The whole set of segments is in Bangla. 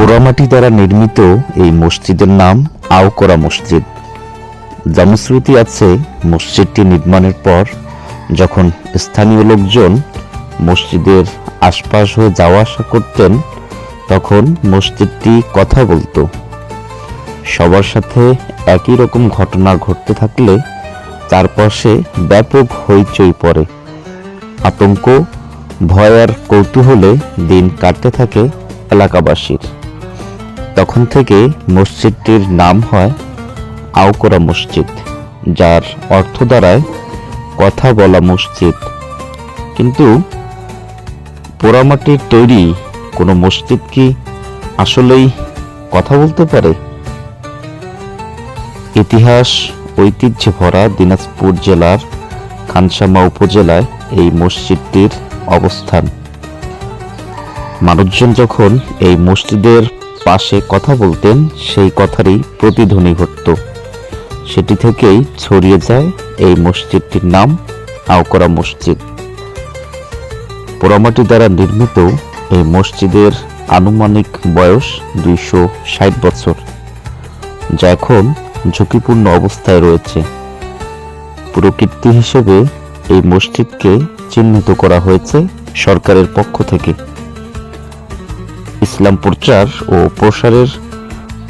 পোড়ামাটি দ্বারা নির্মিত এই মসজিদের নাম আওকরা মসজিদ। জনশ্রুতি আছে মসজিদটি নির্মাণের পর যখন স্থানীয় লোকজন মসজিদের আশপাশ হয়ে যাওয়া আসা করতেন, তখন মসজিদটি কথা বলতো। সবার সাথে একই রকম ঘটনা ঘটতে থাকলে চারপাশে ব্যাপক হইচই পড়ে। আতঙ্ক, ভয় আর কৌতূহলে দিন কাটতে থাকে এলাকাবাসীর। তখন থেকে মসজিদটির নাম হয় আওকরা মসজিদ, যার অর্থ দাঁড়ায় কথা বলা মসজিদ। কিন্তু পোড়ামাটির তৈরি কোনো মসজিদ কি আসলেই কথা বলতে পারে? ইতিহাস ঐতিহ্যে ভরা দিনাজপুর জেলার খানসামা উপজেলায় এই মসজিদটির অবস্থান। মানুষজন যখন এই মসজিদের পাশে কথা বলতেন, সেই কথারই প্রতিধ্বনি ঘটত। সেটি থেকেই ছড়িয়ে যায় এই মসজিদটির নাম আওকরা মসজিদ। পোড়ামাটি দ্বারা নির্মিত এই মসজিদের আনুমানিক বয়স দুইশো ষাট বছর, যা এখন ঝুঁকিপূর্ণ অবস্থায় রয়েছে। পুরকীর্তি হিসেবে এই মসজিদকে চিহ্নিত করা হয়েছে সরকারের পক্ষ থেকে। ইসলাম প্রচার ও প্রসারের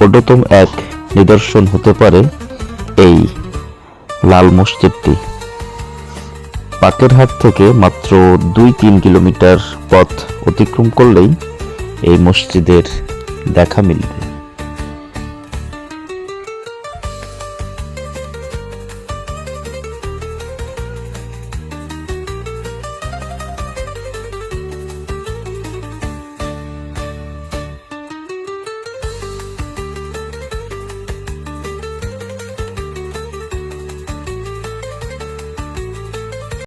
অন্যতম এক নিদর্শন হতে পারে এই লাল মসজিদটি। পাকেরহাট থেকে মাত্র দুই তিন কিলোমিটার পথ অতিক্রম করলেই এই মসজিদের দেখা মিলবে।